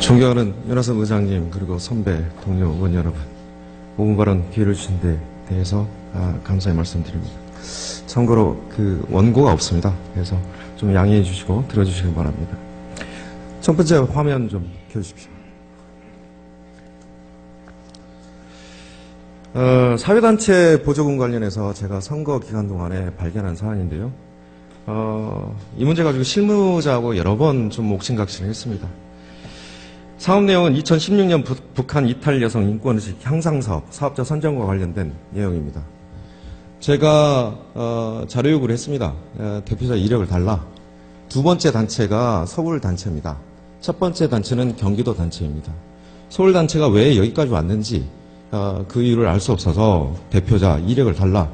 존경하는 윤하선 의장님 그리고 선배 동료 의원 여러분 5분 발언 기회를 주신 데 대해서 아, 감사의 말씀드립니다. 참고로 그 원고가 없습니다. 그래서 좀 양해해 주시고 들어주시기 바랍니다. 첫 번째 화면 좀 켜주십시오. 어, 사회단체 보조금 관련해서 제가 선거 기간 동안에 발견한 사안인데요. 어, 이 문제 가지고 실무자하고 여러 번 좀 옥신각신을 했습니다. 사업 내용은 2016년 북한 이탈 여성 인권의식 향상 사업, 사업자 선정과 관련된 내용입니다. 제가 어, 자료 요구를 했습니다. 어, 대표자 이력을 달라. 두 번째 단체가 서울 단체입니다. 첫 번째 단체는 경기도 단체입니다. 서울 단체가 왜 여기까지 왔는지 어, 그 이유를 알 수 없어서 대표자 이력을 달라.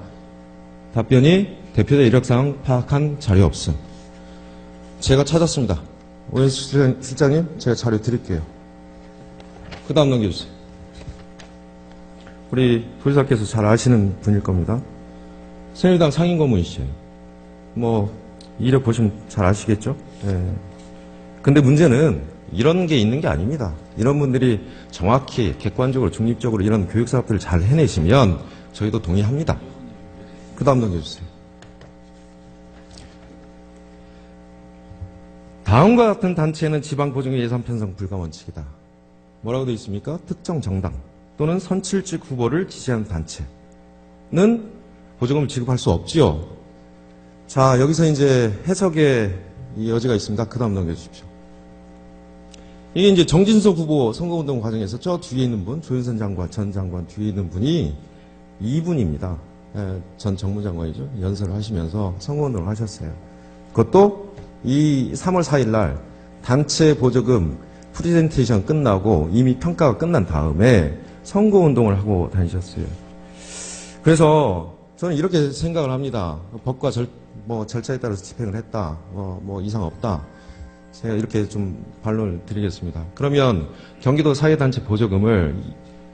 답변이 대표자 이력상 파악한 자료 없음. 제가 찾았습니다. 오현 실장님, 제가 자료 드릴게요. 그 다음 넘겨주세요. 우리 부의사께서 잘 아시는 분일 겁니다. 새누리당 상임 고문이시죠. 뭐, 이력 보시면 잘 아시겠죠? 예. 근데 문제는 이런 게 있는 게 아닙니다. 이런 분들이 정확히 객관적으로 중립적으로 이런 교육 사업들을 잘 해내시면 저희도 동의합니다. 그 다음 넘겨주세요. 다음과 같은 단체는 지방 보증의 예산 편성 불가 원칙이다. 뭐라고 되어 있습니까? 특정 정당 또는 선출직 후보를 지지하는 단체는 보조금을 지급할 수 없지요. 자, 여기서 이제 해석의 이 여지가 있습니다. 그 다음 넘겨주십시오. 이게 이제 정진석 후보 선거운동 과정에서 저 뒤에 있는 분, 조윤선 장관, 전 장관 뒤에 있는 분이 이분입니다. 예, 전 정무장관이죠. 연설을 하시면서 선거운동을 하셨어요. 그것도 이 3월 4일 날 단체 보조금 프리젠테이션 끝나고 이미 평가가 끝난 다음에 선거 운동을 하고 다니셨어요. 그래서 저는 이렇게 생각을 합니다. 법과 절, 뭐 절차에 따라서 집행을 했다. 뭐, 뭐 이상 없다. 제가 이렇게 좀 반론을 드리겠습니다. 그러면 경기도 사회단체 보조금을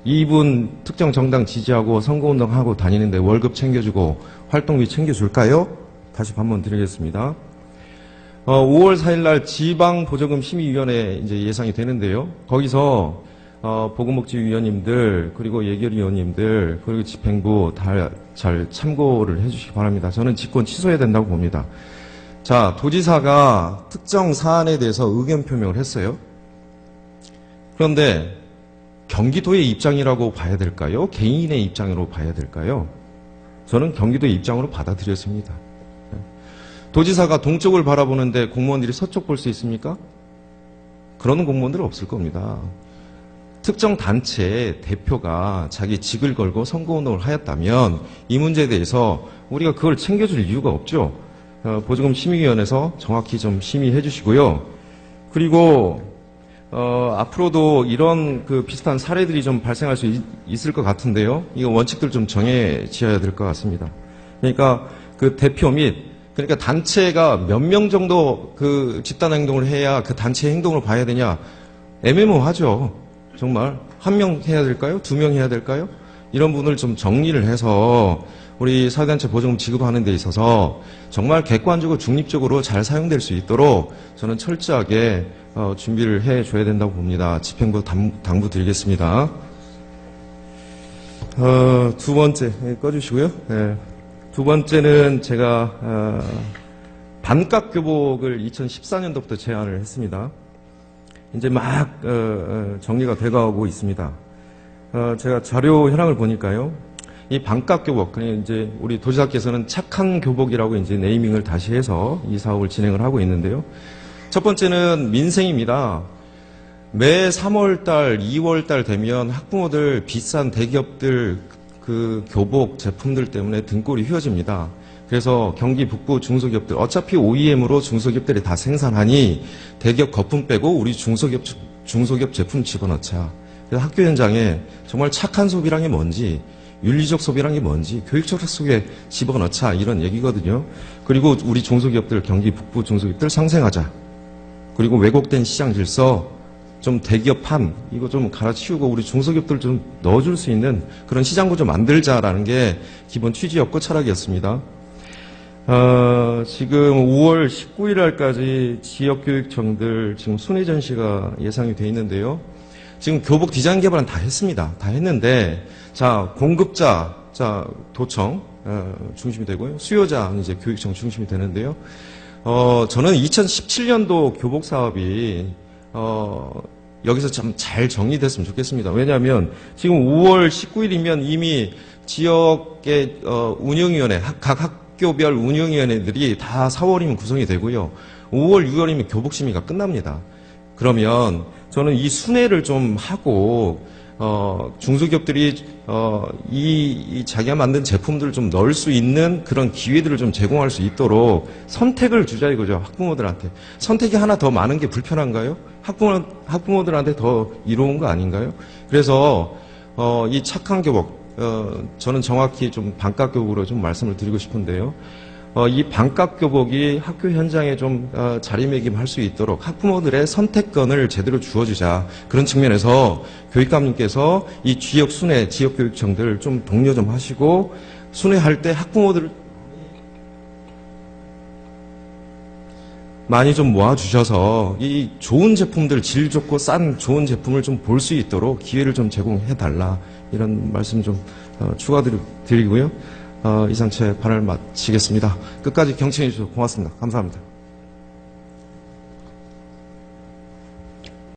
이분 특정 정당 지지하고 선거운동하고 다니는데 월급 챙겨주고 활동비 챙겨줄까요? 다시 반문 드리겠습니다. 어, 5월 4일 날 지방 보조금 심의위원회 이제 예상이 되는데요. 거기서 어, 보건복지위원님들 그리고 예결위원님들 그리고 집행부 다 잘 참고를 해주시기 바랍니다. 저는 직권 취소해야 된다고 봅니다. 자, 도지사가 특정 사안에 대해서 의견 표명을 했어요. 그런데 경기도의 입장이라고 봐야 될까요? 개인의 입장으로 봐야 될까요? 저는 경기도의 입장으로 받아들였습니다. 도지사가 동쪽을 바라보는데 공무원들이 서쪽 볼 수 있습니까? 그러는 공무원들은 없을 겁니다. 특정 단체 대표가 자기 직을 걸고 선거운동을 하였다면 이 문제에 대해서 우리가 그걸 챙겨줄 이유가 없죠. 어, 보조금 심의위원회에서 정확히 좀 심의해 주시고요. 그리고 어, 앞으로도 이런 그 비슷한 사례들이 좀 발생할 수 있, 있을 것 같은데요. 이거 원칙들 좀 정해 지어야 될 것 같습니다. 그러니까 그 대표 및 그러니까 단체가 몇 명 정도 그 집단 행동을 해야 그 단체 행동을 봐야 되냐 애매모하죠. 정말 한 명 해야 될까요? 두 명 해야 될까요? 이런 부분을 좀 정리를 해서 우리 사회단체 보조금 지급하는 데 있어서 정말 객관적으로 중립적으로 잘 사용될 수 있도록 저는 철저하게 어, 준비를 해줘야 된다고 봅니다. 집행부 당부 드리겠습니다. 어, 두 번째 예, 꺼주시고요. 예. 두 번째는 제가 어, 반값 교복을 2014년도부터 제안을 했습니다. 이제 막 어, 어, 정리가 돼가고 있습니다. 어, 제가 자료 현황을 보니까요. 이 반값 교복, 그냥 이제 우리 도지사께서는 착한 교복이라고 이제 네이밍을 다시 해서 이 사업을 진행을 하고 있는데요. 첫 번째는 민생입니다. 매 3월달, 2월달 되면 학부모들 비싼 대기업들 그 교복 제품들 때문에 등골이 휘어집니다. 그래서 경기 북부 중소기업들 어차피 OEM으로 중소기업들이 다 생산하니 대기업 거품 빼고 우리 중소기업 중소기업 제품 집어넣자. 그래서 학교 현장에 정말 착한 소비란 게 뭔지 윤리적 소비란 게 뭔지 교육적 속에 집어넣자 이런 얘기거든요. 그리고 우리 중소기업들 경기 북부 중소기업들 상생하자. 그리고 왜곡된 시장 질서 좀 대기업판 이거 좀 갈아치우고 우리 중소기업들 좀 넣어줄 수 있는 그런 시장 구조 만들자라는 게 기본 취지였고 철학이었습니다. 어, 지금 5월 19일 날까지 지역교육청들 지금 순회 전시가 예상이 돼 있는데요. 지금 교복 디자인 개발은 다 했습니다. 다 했는데, 자, 공급자, 자, 도청, 어, 중심이 되고요. 수요자, 이제 교육청 중심이 되는데요. 어, 저는 2017년도 교복 사업이, 어, 여기서 참 잘 정리됐으면 좋겠습니다. 왜냐하면 지금 5월 19일이면 이미 지역의 어, 운영위원회, 학- 각 학교별 운영위원회들이 다 4월이면 구성이 되고요. 5월, 6월이면 교복 심의가 끝납니다. 그러면 저는 이 순회를 좀 하고 어, 중소기업들이 어, 이, 이 자기가 만든 제품들을 좀 넣을 수 있는 그런 기회들을 좀 제공할 수 있도록 선택을 주자 이거죠 학부모들한테 선택이 하나 더 많은 게 불편한가요? 학부모 학부모들한테 더 이로운 거 아닌가요? 그래서 어, 이 착한 교복 어, 저는 정확히 좀 반값 교복으로 좀 말씀을 드리고 싶은데요. 어, 이 반값 교복이 학교 현장에 좀 어, 자리매김할 수 있도록 학부모들의 선택권을 제대로 주어주자 그런 측면에서 교육감님께서 이 지역 순회 지역 교육청들 좀 독려 좀 하시고 순회할 때 학부모들 많이 좀 모아주셔서 이 좋은 제품들 질 좋고 싼 좋은 제품을 좀 볼 수 있도록 기회를 좀 제공해 달라 이런 말씀 좀 어, 추가드리고요. 어, 이상 제 발언을 마치겠습니다. 끝까지 경청해 주셔서 고맙습니다. 감사합니다.